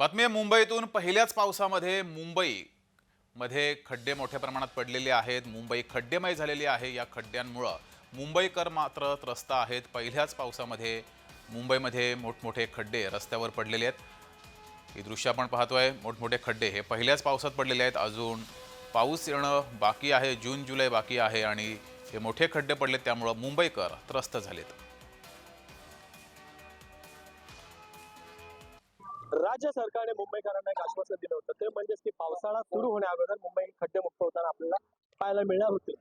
बातमी आहे मुंबईतून पहिल्याच पावसामध्ये मुंबई मध्ये खड्डे मोठ्या प्रमाणात पडलेले आहेत. मुंबई खड्डेमय झालेली आहे. या खड्ड्यांमुळं मुंबईकर मात्र त्रस्त आहेत. पहिल्याच पावसामध्ये मुंबईमध्ये मोठमोठे खड्डे रस्त्यावर पडलेले आहेत. ही दृश्य आपण पाहतोय. मोठमोठे खड्डे हे पहिल्याच पावसात पडलेले आहेत. अजून पाऊस येणं बाकी आहे. जून जुलै बाकी आहे आणि हे मोठे खड्डे पडलेत. त्यामुळं मुंबईकर त्रस्त झालेत. राज्य सरकारने मुंबईकरांना एक आश्वासन दिलं होतं. ते म्हणजेच की पावसाळा सुरू होण्या अगोदर मुंबई खड्डेमुक्त होताना आपल्याला पाहायला मिळणार होते.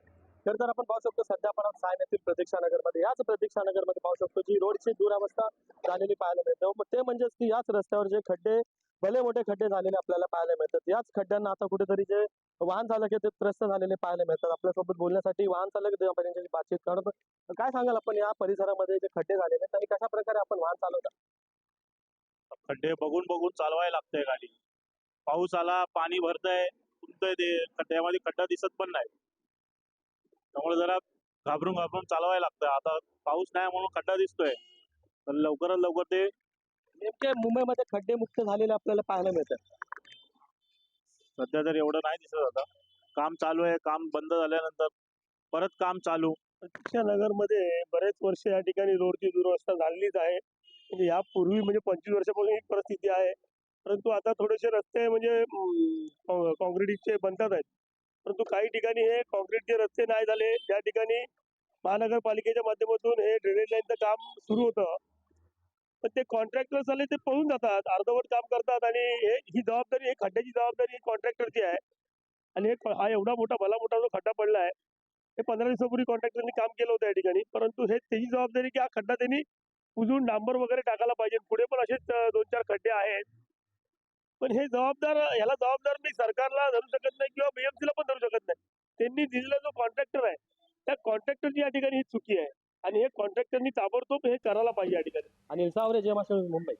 तर तर आपण पाहू शकतो सध्या आपण सायन येथील प्रतीक्षानगरमध्ये याच प्रतीक्षानगरमध्ये पाहू शकतो जी रोडची दुरावस्था झालेली पाहायला मिळते. मग ते म्हणजेच की याच रस्त्यावर जे खड्डे भले मोठे खड्डे झालेले आपल्याला पाहायला मिळतात याच खड्ड्यांना आता कुठेतरी जे वाहन चालक आहे ते त्रस्त झालेले पाहायला मिळतात. आपल्यासोबत बोलण्यासाठी वाहन चालक त्यांच्याशी बातचीत करणार काय सांगाल आपण या परिसरामध्ये जे खड्डे झालेले आहेत आणि कशा प्रकारे आपण वाहन चालवता? खड्डे बघून बघून चालवायला लागतंय गाडी. पाऊस आला पाणी भरतंय तुमतंय ते खड्ड्यामध्ये खड्डा दिसत पण नाही. त्यामुळे जरा घाबरून घाबरून चालवायला लागतंय. आता पाऊस नाही म्हणून खड्डा दिसतोय. तर लवकरात लवकर ते नेमके मुंबईमध्ये खड्डे मुक्त झालेले आपल्याला पाहायला मिळतात. सध्या तर एवढं नाही दिसत आता. काम चालू आहे. काम बंद झाल्यानंतर परत काम चालू. नगरमध्ये बरेच वर्ष या ठिकाणी रोडची दुरवस्था झालेलीच आहे. म्हणजे यापूर्वी म्हणजे पंचवीस वर्षापासून ही परिस्थिती आहे. परंतु आता थोडेसे रस्ते म्हणजे कॉन्क्रीटचे बनतात आहेत. परंतु काही ठिकाणी हे कॉन्क्रीटचे रस्ते नाही झाले. ज्या ठिकाणी महानगरपालिकेच्या माध्यमातून हे ड्रेनेज लाईनचं काम सुरू होतं पण ते कॉन्ट्रॅक्टर झाले ते पळून जातात अर्धवट काम करतात आणि हे ही जबाबदारी हे खड्ड्याची जबाबदारी कॉन्ट्रॅक्टरची आहे. आणि हे हा एवढा मोठा भला मोठा जो खड्डा पडला आहे हे पंधरा दिवसापूर्वी कॉन्ट्रॅक्टरनी काम केलं होतं या ठिकाणी. परंतु हे त्याची जबाबदारी की हा खड्डा त्यांनी कुजून डांबर वगैरे टाकायला पाहिजे. पुढे पण असेच दोन चार खड्डे आहेत. पण हे जबाबदार ह्याला जबाबदार मी सरकारला धरू शकत नाही किंवा बीएमसीला ला पण धरू शकत नाही. त्यांनी दिलेला जो कॉन्ट्रॅक्टर आहे त्या कॉन्ट्रॅक्टरची या ठिकाणी ही चुकी आहे. आणि हे कॉन्ट्रॅक्टरनी ताबडतोब हे करायला पाहिजे या ठिकाणी. आणि सावरे जय मुंबई.